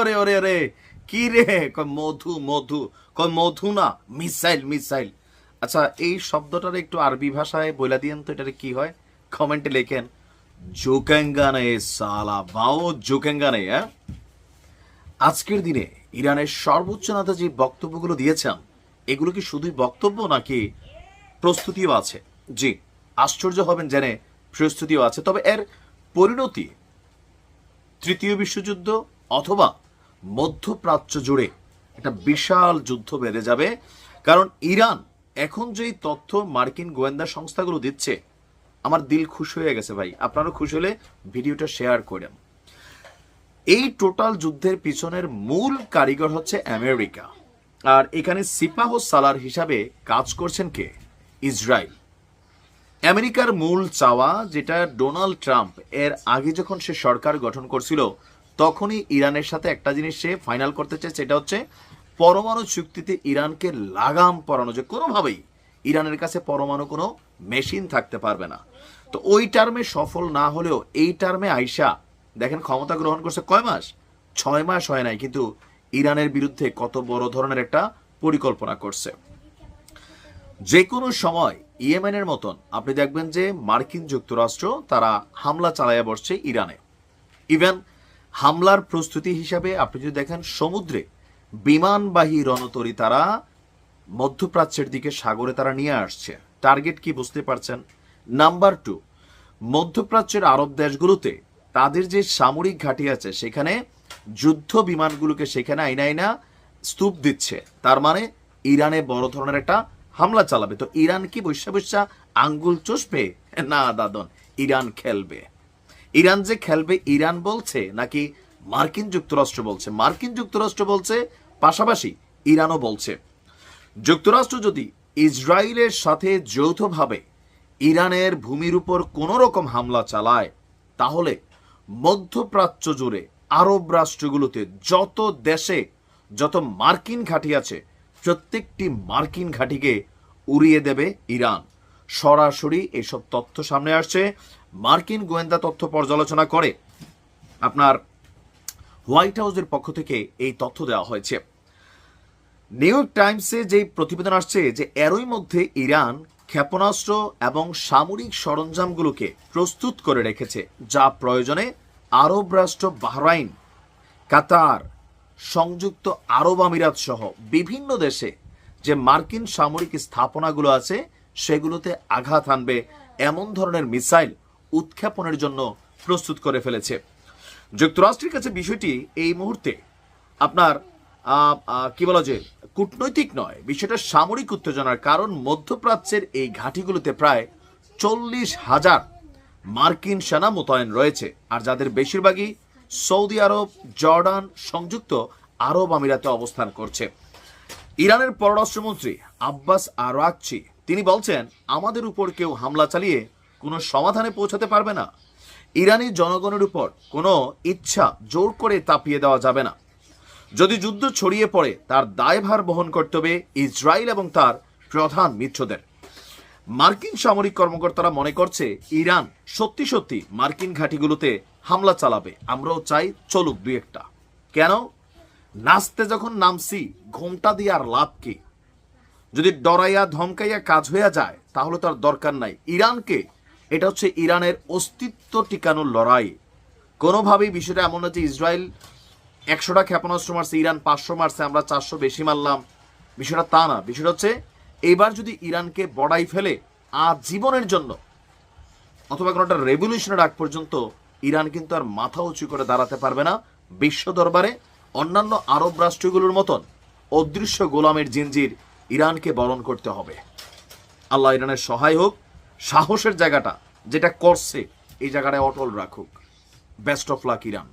ওরে ওরে ওরে। কি রে? মধু মধু। মধু না, মিসাইল মিসাইল। আচ্ছা এই শব্দটার একটু আরবি ভাষায় বলে দিয়েন তো, এটার কি হয়? কমেন্টে লেখেন হ্যাঁ? আজকের দিনে ইরানের সর্বোচ্চ নেতা যে বক্তব্যগুলো দিয়েছেন। এগুলো কি শুধুই বক্তব্য নাকি প্রস্তুতিও আছে? জি, আশ্চর্য হবেন জেনে প্রস্তুতিও আছে। তবে এর পরিণতি, তৃতীয় বিশ্বযুদ্ধ অথবা মধ্যপ্রাচ্য জুড়ে একটা বিশাল যুদ্ধ বেড়ে যাবে। কারণ ইরান এখন যেই তথ্য মার্কিন গোয়েন্দা সংস্থাগুলো দিচ্ছে, আমার দিল খুশি হয়ে গেছে ভাই। আপনারও খুশি হলে ভিডিওটা শেয়ার করেন। এই টোটাল যুদ্ধের পিছনের মূল কারিগর হচ্ছে আমেরিকা। আর এখানে সিপাহ সালার হিসাবে কাজ করছেন কে? ইসরায়েল। আমেরিকার মূল চাওয়া, যেটা ডোনাল্ড ট্রাম্প, এর আগে যখন সে সরকার গঠন করছিল তখনই ইরানের সাথে একটা জিনিস সে ফাইনাল করতে চায়, সেটা হচ্ছে পরমাণু চুক্তিতে ইরানকে লাগাম পরানো। যে কোনোভাবেই ইরানের কাছে পরমাণু কোনো মেশিন থাকতে পারবে না। তো ওই টার্মে সফল না হলেও এই টার্মে আইসা, দেখেন ক্ষমতা গ্রহণ করছে কয় মাস? ছয় মাস হয় নাই, কিন্তু ইরানের বিরুদ্ধে কত বড় ধরনের একটা পরিকল্পনা করছে। যে কোনো সময় ইয়েমেনের মতন আপনি দেখবেন যে মার্কিন যুক্তরাষ্ট্র তারা হামলা চালাইয়া বসছে ইরানে। ইভেন হামলার প্রস্তুতি হিসাবে আপনি যদি দেখেন, সমুদ্রে বিমানবাহী রণতরী তারা মধ্যপ্রাচ্যের দিকে সাগরে তারা নিয়ে আসছে। টার্গেট কি বুঝতে পারছেন? নাম্বার টু মধ্যপ্রাচ্যের আরব দেশগুলোতে তাদের যে সামরিক ঘাঁটি আছে, সেখানে যুদ্ধ বিমানগুলোকে সেখানে আইনা আইনা স্তূপ দিচ্ছে। তার মানে ইরানে বড় ধরনের একটা হামলা চালাবে। তো ইরান কি বৈশা বৈশা আঙ্গুল চষবে? না, দাদন, ইরান খেলবে। ইরান যে খেলবে, ইরান বলছে নাকি মার্কিন যুক্তরাষ্ট্র বলছে? মার্কিন যুক্তরাষ্ট্র বলছে, পাশাপাশি ইরানও বলছে। যুক্তরাষ্ট্র যদি ইসরায়েলের সাথে যৌথভাবে ইরানের ভূমির উপর কোনো রকম হামলা চালায়, তাহলে মধ্যপ্রাচ্য জুড়ে আরব রাষ্ট্রগুলোতে যত দেশে যত মার্কিন ঘাঁটি আছে, প্রত্যেকটি মার্কিন ঘাঁটিকে উড়িয়ে দেবে ইরান। সরাসরি এসব তথ্য সামনে আসছে। মার্কিন গোয়েন্দা তথ্য পর্যালোচনা করে আপনার হোয়াইট হাউসের পক্ষ থেকে এই তথ্য দেওয়া হয়েছে। নিউ ইয়র্ক টাইমসে যে প্রতিবেদন আসছে যে এরই মধ্যে ইরান ক্ষেপণাস্ত্র এবং সামরিক সরঞ্জামগুলোকে প্রস্তুত করে রেখেছে, যা প্রয়োজনে আরব রাষ্ট্র বাহরাইন, কাতার, সংযুক্ত আরব আমিরাত সহ বিভিন্ন দেশে যে মার্কিন সামরিক স্থাপনাগুলো আছে, সেগুলোতে আঘাত আনবে এমন ধরনের মিসাইল উৎক্ষেপণের জন্য প্রস্তুত করে ফেলেছে। যুক্তরাষ্ট্রের কাছে বিষয়টি এই মুহূর্তে আপনার কি বলা যায়, কূটনৈতিক নয়। বিষয়টা সামরিক উত্তেজনার কারণ। মধ্যপ্রাচ্যের এই ঘাঁটিগুলোতে প্রায় চল্লিশ হাজার মার্কিন সেনা মোতায়েন রয়েছে, আর যাদের বেশিরভাগই সৌদি আরব, জর্ডান সংযুক্ত আরব আমিরাতে অবস্থান করছে। ইরানের পররাষ্ট্রমন্ত্রী আব্বাস আরাকচি, তিনি বলছেন, আমাদের উপর কেউ হামলা চালিয়ে কোনো সমাধানে পৌঁছাতে পারবে না। ইরানি জনগণের উপর কোনো ইচ্ছা জোর করে তাপিয়ে দেওয়া যাবে না। যদি যুদ্ধ ছড়িয়ে পড়ে, তার দায়ভার বহন করতে হবে ইসরায়েল এবং তার প্রধান মিত্রদের। মার্কিন সামরিক কর্মকর্তারা মনে করছে, ইরান সত্যি সত্যি মার্কিন ঘাঁটিগুলোতে হামলা চালাবে। আমরাও চাই চলুক দুই একটা। কেন? নাচতে যখন নামছি, ঘোমটা দিয়ে আর লাভ কি? যদি ডরাইয়া ধমকাইয়া কাজ হইয়া যায়, তাহলে তার দরকার নাই। ইরানকে এটা হচ্ছে ইরানের অস্তিত্ব টিকানোর লড়াই। কোনোভাবেই বিষয়টা এমন না যে ইসরায়েল একশোটা ক্ষেপণাস্ত্র মারছে, ইরান পাঁচশো মারছে, আমরা চারশো বেশি মারলাম। বিষয়টা তা না। বিষয়টা হচ্ছে এইবার যদি ইরানকে বড়াই ফেলে আজীবনের জন্য, অথবা কোনো একটা রেভলিউশনের আগ পর্যন্ত, ইরান কিন্তু আর মাথা উঁচু করে দাঁড়াতে পারবে না বিশ্ব দরবারে। অন্যান্য আরব রাষ্ট্রগুলোর মতন অদৃশ্য গোলামের জিনজির ইরানকে বরণ করতে হবে। আল্লাহ ইরানের সহায় হোক, সাহসের জায়গাটা যেটা করছে এই জায়গাটায় অটল রাখুক। Best of luck Iran.